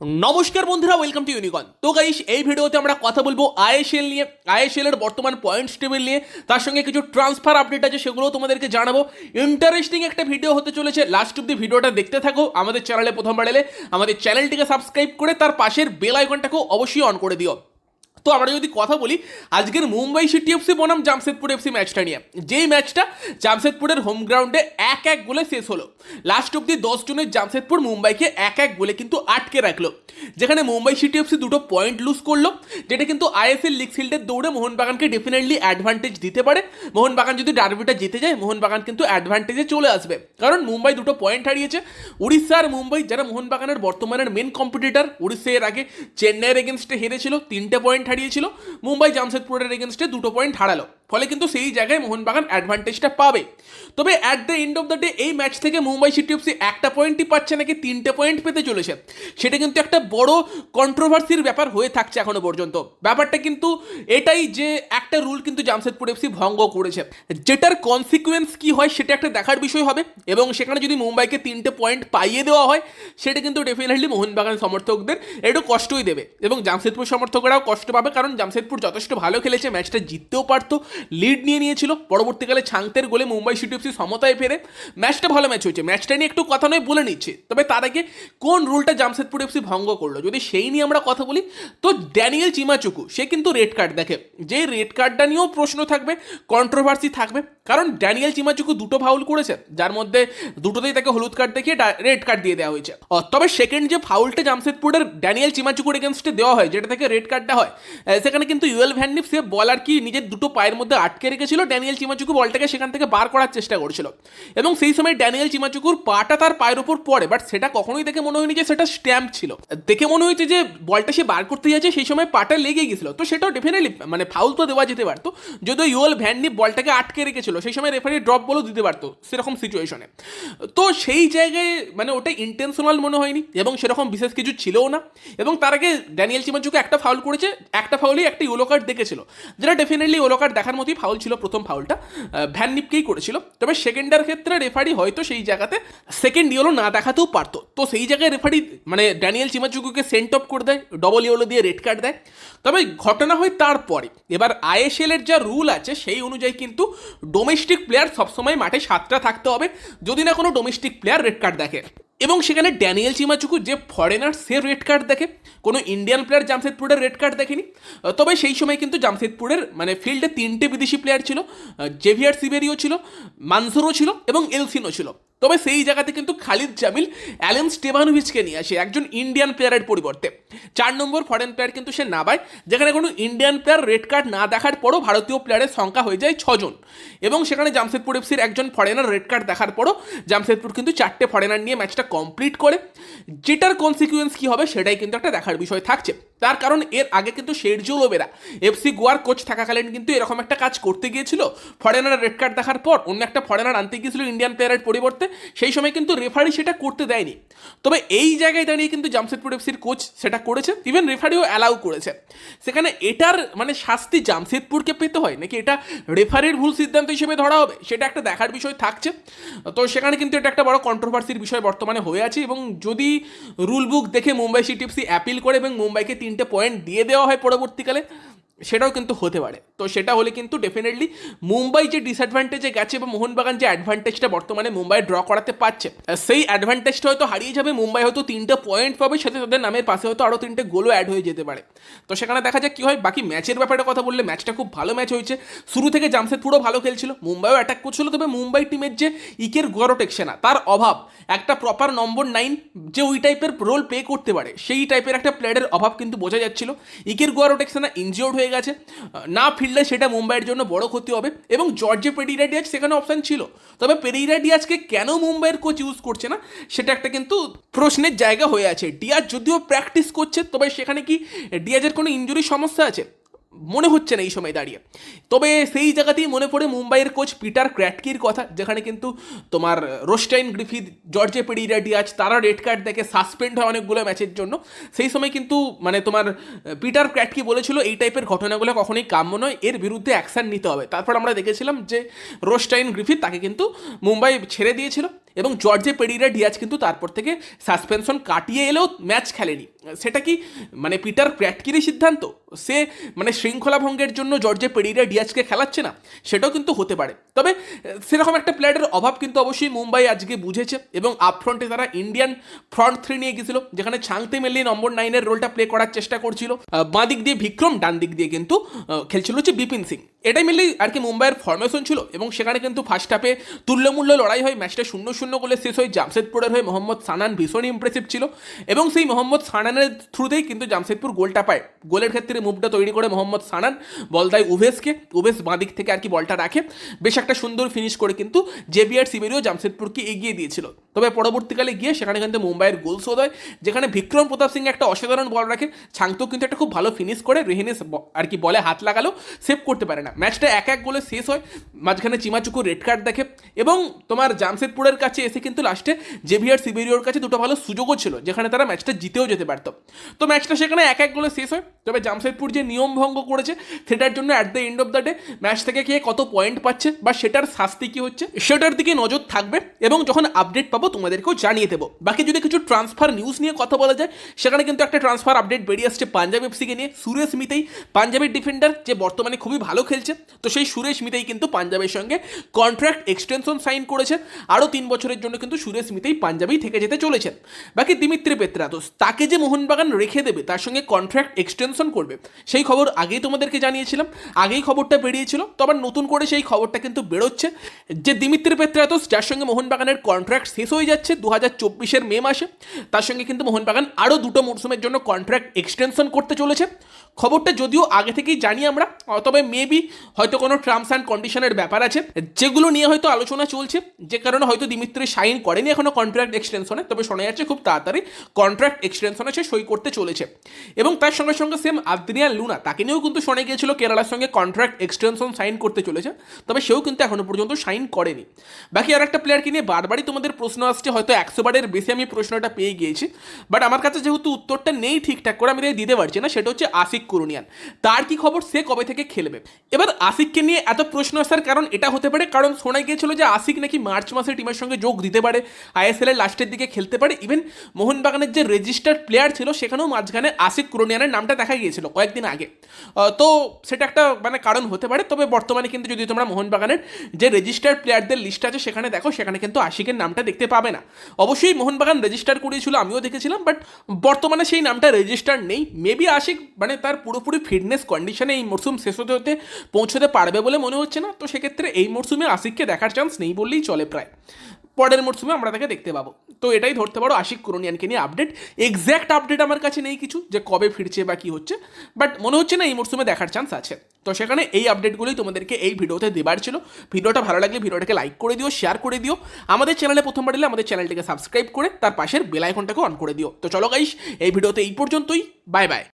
নমস্কার বন্ধুরা welcome to ইউনিকন তো গাইস এই ভিডিওতে আমরা কথা বলব আইএসএল নিয়ে আইএসএল এর বর্তমান পয়েন্টস টেবিল নিয়ে। তার সঙ্গে কিছু ট্রান্সফার আপডেট আছে সেগুলো তোমাদেরকে জানাব। ইন্টারেস্টিং একটা ভিডিও হতে চলেছে। লাস্ট অব্দি ভিডিওটা দেখতে থাকো, আমাদের চ্যানেলে প্রথমবার এলে। আমাদের চ্যানেলটিকে সাবস্ক্রাইব করে তার পাশের বেল আইকনটাকেও অবশ্যই অন করে দিও। তো আমরা যদি কথা বলি, আজকের মুম্বাই সিটি এফসি বনাম জামশেদপুর এফসি ম্যাচটা নিয়ে। যেই ম্যাচটা জামশেদপুরের হোম গ্রাউন্ডে এক এক গোলে শেষ হলো। লাস্ট অব্দি দশ জনের জামশেদপুর মুম্বাইকে এক এক গোলে কিন্তু আটকে রাখল। যেখানে মুম্বাই সিটি এফসি দুটো পয়েন্ট লুজ করল, যেটা কিন্তু আইএসএল লিগ ফিল্ডের দৌড়ে মোহনবাগানকে ডেফিনেটলি অ্যাডভান্টেজ দিতে পারে। মোহনবাগান যদি ডার্বিটা জিতে যায়, মোহনবাগান কিন্তু অ্যাডভান্টেজে চলে আসবে। কারণ মুম্বাই দুটো পয়েন্ট হারিয়েছে। উড়িষ্যা আর মুম্বাই, যারা মোহনবাগানের বর্তমানের মেন কম্পিটিটর উড়িষ্যা এর আগে চেন্নাইয়ের এগেনস্টে হেরেছিল, তিনটে পয়েন্ট হারিয়েছিল। মুম্বাই জামশেদপুরের এগেনস্টে দুটো পয়েন্ট হারালো। ফলে কিন্তু সেই জায়গায় মোহনবাগান অ্যাডভান্টেজটা পাবে। তবে at the end of the day এই ম্যাচ থেকে মুম্বাই সিটি এফসি একটা পয়েন্টই পাচ্ছে নাকি তিনটে পয়েন্ট পেতে চলেছে? সেটা কিন্তু একটা বড় কন্ট্রোভার্সির ব্যাপার হয়ে থাকছে এখনও পর্যন্ত। ব্যাপারটা কিন্তু এটাই যে একটা রুল কিন্তু জামশেদপুর এফসি ভঙ্গ করেছে। যেটার কনসিকুয়েন্স কি হয় সেটা একটা দেখার বিষয় হবে এবং সেখানে যদি মুম্বাইকে তিনটে পয়েন্ট পাইয়ে দেওয়া হয়, সেটা কিন্তু ডেফিনেটলি মোহনবাগান সমর্থকদের একটু কষ্টই দেবে। এবং জামশেদপুর সমর্থকরাও কষ্ট পাবে কারণ জামশেদপুর যথেষ্ট ভালো খেলেছে ম্যাচটা জিততেও পারতো। লিড নিয়ে নিয়েছিল। পরবর্তীকালে ছাংতের গোলে মুম্বাই সিটি এফসি সমতায় ফেরে। ম্যাচটা ভালো ম্যাচ হয়েছে। ম্যাচটা নিয়ে একটু কথা নয়, বলে নিচ্ছে। তবে তার আগে কোন রুলটা জামশেদপুর এফসি ভঙ্গ করল? যদি সেই নিয়ে আমরা কথা বলি, তো ড্যানিয়েল চিমাচুকু, সে কিন্তু রেড কার্ড দেখে। যে রেড কার্ডটা নিয়েও প্রশ্ন থাকবে কন্ট্রোভার্সি থাকবে। কারণ ড্যানিয়েল চিমাচুকু দুটো ফাউল করেছে। যার মধ্যে দুটোতেই তাকে হলুদ কার্ড দেখিয়ে রেড কার্ড দিয়ে দেওয়া হয়েছে। তবে সেকেন্ড যে ফাউলটা জামশেদপুরের ড্যানিয়েল চিমাচুকুর এগেনস্টে দেওয়া হয়, যেটা থেকে রেড কার্ডটা হয় সেখানে কিন্তু ইউএল ভ্যান্ডিপ সে বল আর কি নিজের দুটো পায়ের মধ্যে আটকে রেখেছিল ড্যানিয়েল চিমাচুকু বলটাকে সেখান থেকে বার করার চেষ্টা করছিল। এবং সেই সময় ড্যানিয়েল চিমাচুকুর পাটা তার পায়ের উপর পড়ে বাট সেটা কখনোই দেখে মনে হয়নি যে সেটা স্ট্যাম্প ছিল। দেখে মনে হয়েছে যে বলটা সে বার করতে যাচ্ছে, সেই সময় পাটা লেগে গেছিল তো সেটাও ডেফিনেটলি মানে ফাউল তো দেওয়া যেতে পারতো। যদিও ইউএল ভ্যান্ডিপ বলটাকে আটকে রেখেছিল, সেই সময় রেফারি ড্রপ বলও দিতে পারতো সেরকম সিচুয়েশনে তো সেই জায়গায় মানে ওটা ইন্টেনশনাল মনে হয়নি, এবং সেরকম বিশেষ কিছু ছিলও না। এবং তার আগে ড্যানিয়েল চিমাচুকে একটা ফাউল করেছে, একটা ফাউলই একটা ইয়েলো কার্ড দেখেছিল, যেটা ডেফিনেটলি ইয়েলো কার্ড দেখার মতোই ফাউল ছিল, প্রথম ফাউলটা ভ্যান নিপকেই করেছিল। তবে সেকেন্ডার ক্ষেত্রে রেফারি হয়তো সেই জায়গাতে সেকেন্ড ইয়েলো না দেখাতেও পারতো। তো সেই জায়গায় রেফারি মানে ড্যানিয়েল চিমাচুকুকে সেন্ট অফ করে দেয় ডবল ইয়েলো দিয়ে রেড কার্ড দেয়। তবে ঘটনা হয় তারপরে। এবার আইএসএল এর যা রুল আছে, সেই অনুযায়ী কিন্তু ডোমেস্টিক প্লেয়ার সবসময় মাঠে সাতটা থাকতে হবে। যদি না কোনো ডোমেস্টিক প্লেয়ার রেড কার্ড দেখে। এবং সেখানে ড্যানিয়েল চিমাচুকু যে ফরেনার সে রেড কার্ড দেখে। কোনো ইন্ডিয়ান প্লেয়ার জামশেদপুরের রেড কার্ড দেখেনি। তবে সেই সময় কিন্তু জামশেদপুরের মানে ফিল্ডে তিনটে বিদেশি প্লেয়ার ছিল। জেভিয়ার সিবেরিও ছিল মানসুরও ছিল এবং এলসিনও ছিল। তবে সেই জায়গাতে কিন্তু খালিদ জামিল, অ্যালেন স্টেভানোভিচকে নিয়ে আসে একজন ইন্ডিয়ান প্লেয়ারের পরিবর্তে। চার নম্বর ফরেন প্লেয়ার কিন্তু সে নাবায়, যেখানে কোনো ইন্ডিয়ান প্লেয়ার রেড কার্ড না দেখার পরও ভারতীয় প্লেয়ারের সংখ্যা হয়ে যায় ছজন। এবং সেখানে জামশেদপুর এফসির একজন ফরেনার রেড কার্ড দেখার পরও জামশেদপুর কিন্তু চারটে ফরেনার নিয়ে ম্যাচটা কমপ্লিট করে। যেটার কনসিকুয়েন্স কী হবে সেটাই কিন্তু একটা দেখার বিষয় থাকছে। তার কারণ এর আগে কিন্তু শেরজু লোবেরা এফসি গোয়ার কোচ থাকাকালীন কিন্তু এরকম একটা কাজ করতে গিয়েছিল। ফরেনার রেড কার্ড দেখার পর অন্য একটা ফরেনার আনতে গিয়েছিল ইন্ডিয়ান প্লেয়ারের পরিবর্তে। সেই সময় কিন্তু রেফারি সেটা করতে দেয়নি। তবে এই জায়গায় দাঁড়িয়ে কিন্তু জামশেদপুর এফসির কোচ সেটা করেছে। ইভেন রেফারিও অ্যালাউ করেছে। সেখানে এটার মানে শাস্তি জামশেদপুরকে পেতে হয়? নাকি এটা রেফারির ভুল সিদ্ধান্ত হিসেবে ধরা হবে? সেটা একটা দেখার বিষয় থাকছে। তো সেখানে কিন্তু এটা একটা বড় কন্ট্রোভার্সির বিষয় বর্তমানে হয়ে আছে। এবং যদি রুল বুক দেখে মুম্বাই সিটি এফসি অ্যাপিল করে এবং মুম্বাইকে তিনটে পয়েন্ট দিয়ে দেওয়া হয় পরবর্তীকালে। সেটাও কিন্তু হতে পারে। তো সেটা হলে কিন্তু ডেফিনেটলি মুম্বাই যে ডিসঅ্যাডভান্টেজে গেছে বা মোহনবাগান যে অ্যাডভান্টেজটা বর্তমানে মুম্বাই ড্র করাতে পারছে সেই অ্যাডভান্টেজটা হয়তো হারিয়ে যাবে, মুম্বাই হয়তো তিনটে পয়েন্ট পাবে, সাথে তাদের নামের পাশে হয়তো আরও তিনটে গোলও অ্যাড হয়ে যেতে পারে। তো সেখানে দেখা যাক কী হয়, বাকি ম্যাচের ব্যাপারে কথা বললে ম্যাচটা খুব ভালো ম্যাচ হয়েছে। শুরু থেকে জামশেদপুরও ভালো খেলছিল, মুম্বাইও অ্যাটাক করছিল, তবে মুম্বাই টিমের যে ইকের গরটেকশনা তার অভাব, একটা প্রপার নম্বর নাইন যে ওই টাইপের রোল প্লে করতে পারে, সেই টাইপের একটা প্লেয়ারের অভাব কিন্তু বোঝা যাচ্ছিল। ইকের গোয়ারোটেক্সানা ইনজিওর্ড হয়ে গেছে। না ফিরলে সেটা মুম্বাইয়ের জন্য বড় ক্ষতি হবে এবং জর্জে পেরিরা ডিয়াজ সেখানে অপশান ছিল। তবে পেরিরা ডিয়াজকে কেন মুম্বাইয়ের কোচ ইউজ করছে না, সেটা একটা কিন্তু প্রশ্নের জায়গা হয়ে আছে। ডিয়াজ যদিও প্র্যাকটিস করছে, তবে সেখানে কি ডিয়াজের কোনো ইঞ্জুরি সমস্যা আছে? মনে হচ্ছে না এই সময় দাঁড়িয়ে। তবে সেই জায়গাতেই মনে পড়ে মুম্বাইয়ের কোচ পিটার ক্র্যাটকির কথা, যেখানে কিন্তু তোমার Rostyn Griffiths, Jorge Pereyra Diaz, তারা রেড কার্ড দেখে সাসপেন্ড হয় অনেকগুলো ম্যাচের জন্য। সেই সময় কিন্তু মানে তোমার পিটার ক্র্যাটকি বলেছিল, এই টাইপের ঘটনাগুলো কখনোই কাম্য নয়, এর বিরুদ্ধে অ্যাকশন নিতে হবে। তারপর আমরা দেখেছিলাম যে রোস্টাইন গ্রিফিথ তাকে কিন্তু মুম্বাই ছেড়ে দিয়েছিল এবং জর্জে পেডিরা ডিয়াজ কিন্তু তারপর থেকে সাসপেনশন কাটিয়ে এলেও ম্যাচ খেলেনি। সেটা কি মানে পিটার ক্র্যাটকিরই সিদ্ধান্ত? সে মানে শৃঙ্খলা ভঙ্গের জন্য জর্জে পেরিরা ডিয়াজকে খেলাচ্ছে না, সেটাও কিন্তু হতে পারে। তবে, সেরকম একটা প্লেয়ারের অভাব কিন্তু অবশ্যই মুম্বাই আজকে বুঝেছে এবং আপফ্রন্টে তারা ইন্ডিয়ান ফ্রন্ট থ্রি নিয়ে গেছিল, যেখানে ছাংতে মেলি নম্বর নাইনের রোলটা প্লে করার চেষ্টা করছিল। বাঁ দিক দিয়ে বিক্রম ডান দিক দিয়ে কিন্তু খেলছিল হচ্ছে বিপিন সিং। এটাই মিললেই আর কি মুম্বাইয়ের ফরমেশন ছিল এবং সেখানে কিন্তু ফার্স্ট হাফে তুল্যমূল্য লড়াই হয় ম্যাচটা শূন্য শূন্য গোলে শেষ হয়, জামশেদপুরের হয়ে মোহাম্মদ সানান ভীষণ ইমপ্রেসিভ ছিল এবং সেই মোহাম্মদ সানানের থ্রুতেই কিন্তু জামশেদপুর গোলটা পায়। গোলের ক্ষেত্রে মুভটা তৈরি করে মোহাম্মদ সানান, বল দেয় উভেসকে উভেস বাঁ দিক থেকে আর কি বলটা রাখে। বেশ একটা সুন্দর ফিনিশ করে কিন্তু জেবিআর সিবেরিও জামশেদপুরকে এগিয়ে দিয়েছিল। তবে পরবর্তীকালে গিয়ে সেখানে কিন্তু মুম্বাইয়ের গোল শোধ হয়, যেখানে বিক্রম প্রতাপ সিং একটা অসাধারণ বল রাখে। ছাংতো কিন্তু একটা খুব ভালো ফিনিশ করে রেহিনেস আর কি বলে হাত লাগালো সেভ করতে পারে না। ম্যাচটা এক এক গোলে শেষ হয়, মাঝখানে চিমাচুকু রেড কার্ড দেখে। এবং তোমার জামশেদপুরের কাছে এসে কিন্তু লাস্টে জেভিয়ার সিবেরিওর কাছে দুটো ভালো সুযোগও ছিল, যেখানে তারা ম্যাচটা জিতেও যেতে পারত। তো ম্যাচটা সেখানে এক এক গোলে শেষ হয়। তবে জামশেদপুর যে নিয়ম ভঙ্গ করেছে, সেটার জন্য at the end of the day match থেকে কে কত পয়েন্ট পাচ্ছে বা সেটার শাস্তি কি হচ্ছে, সেটার দিকে নজর থাকবে এবং যখন আপডেট পাবো তোমাদেরকেও জানিয়ে দেবো। বাকি যদি কিছু ট্রান্সফার নিউজ নিয়ে কথা বলা যায়, সেখানে কিন্তু একটা ট্রান্সফার আপডেট বেরিয়ে আসছে পাঞ্জাব এফসিকে নিয়ে। সুরেশ মিতেই, পাঞ্জাবের ডিফেন্ডার যে বর্তমানে খুবই ভালো খেলছে, তো সেই সুরেশ মিতেই কিন্তু পাঞ্জাবের সঙ্গে কন্ট্রাক্ট এক্সটেনশন সাইন করেছে। আরও তিন বছরের জন্য কিন্তু সুরেশ মিতেই পাঞ্জাবেই থেকে যেতে চলেছেন বাকি দিমিত্রি পেত্রাতোস তাকে যে মোহনবাগান রেখে দেবে, তার সঙ্গে কন্ট্রাক্ট এক্সটেনশন করবে। সেই খবর আগেই তোমাদেরকে জানিয়েছিলাম, আগেই খবরটা বেরিয়েছিল, তো আবার নতুন করে সেই খবরটা কিন্তু বেরোচ্ছে। যে দিমিত্রি পেত্রাতোস যার সঙ্গে মোহনবাগানের কন্ট্রাক্ট শেষ হয়ে যাচ্ছে দু হাজার চব্বিশের মে মাসে, তার সঙ্গে কিন্তু মোহনবাগান আরও দুটো মরশুমের জন্য কন্ট্রাক্ট এক্সটেনশন করতে চলেছে। খবরটা যদিও আগে থেকেই জানি আমরা, তবে মেবি হয়তো কোনো টার্মস অ্যান্ড কন্ডিশনের ব্যাপার আছে, যেগুলো নিয়ে হয়তো আলোচনা চলছে, যে কারণে হয়তো দিমিত্রি সাইন করেনি এখনও কন্ট্রাক্ট এক্সটেনশনে তবে শোনা যাচ্ছে খুব তাড়াতাড়ি কন্ট্রাক্ট এক্সটেনশনে সে সই করতে চলেছে। এবং তার সঙ্গে সঙ্গে সেম আদ্রিয়ান লুনা, তাকে নিয়েও কিন্তু শোনা গিয়েছিল কেরালার সঙ্গে কন্ট্রাক্ট এক্সটেনশন সাইন করতে চলেছে, তবে সেও কিন্তু এখনও পর্যন্ত সাইন করেনি। বাকি আর একটা প্লেয়ারকে নিয়ে বারবারই তোমাদের প্রশ্ন আসছে, হয়তো একশো বারের বেশি আমি প্রশ্নটা পেয়ে গিয়েছি বাট আমার কাছে যেহেতু উত্তরটা নেই ঠিকঠাক করে, আমি তাই দিতে পারছি না, সেটা হচ্ছে আশিক কুরুনিয়ান। তার কি খবর? সে কবে থেকে খেলবে? এবার আশিককে নিয়ে এত প্রশ্ন আসার কারণ এটা হতে পারে, কারণ শোনা গিয়েছিল যে আশিক নাকি মার্চ মাসে টিমের সঙ্গে যোগ দিতে পারে, আইএসএল এর লাস্টের দিকে খেলতে পারে ইভেন মোহনবাগানের যে রেজিস্টার্ড প্লেয়ার ছিল, সেখানেও মাঝখানে আশিক কুরুনিয়ানের নামটা দেখা গিয়েছিল কয়েকদিন আগে। তো সেটা একটা মানে কারণ হতে পারে, তবে বর্তমানে কিন্তু যদি তোমরা মোহনবাগানের যে রেজিস্টার্ড প্লেয়ারদের লিস্ট আছে সেখানে দেখো, সেখানে কিন্তু আশিকের নামটা দেখতে পাবে না। অবশ্যই মোহনবাগান রেজিস্টার করিয়েছিল আমিও দেখেছিলাম বাট বর্তমানে সেই নামটা রেজিস্টার নেই। মেবি আশিক মানে তার পুরোপুরি ফিটনেস কন্ডিশনে এই মরশুম শেষ হতে হতে পৌঁছতে পারবে বলে মনে হচ্ছে না, তো সেক্ষেত্রে এই মরশুমে আশিককে দেখার চান্স নেই বললেই চলে প্রায়। পরের মরশুমে আমরা তাকে দেখতে পাবো। তো এটাই ধরতে পারো আশিক কুরনিয়ানকে নিয়ে আপডেট এক্স্যাক্ট আপডেট আমার কাছে নেই কিছু, যে কবে ফিরছে বা কী হচ্ছে। বাট মনে হচ্ছে না এই মরশুমে দেখার চান্স আছে। তো সেখানে এই আপডেটগুলোই তোমাদেরকে এই ভিডিওতে দেবার ছিল। ভিডিওটা ভালো লাগলে ভিডিওটাকে লাইক করে দিও শেয়ার করে দিও। আমাদের চ্যানেলে প্রথমবার এলে আমাদের চ্যানেলটিকে সাবস্ক্রাইব করে তার পাশের বেল আইকনটাকে অন করে দিও। তো চলো গাইস এই ভিডিওতে এই পর্যন্তই। Bye bye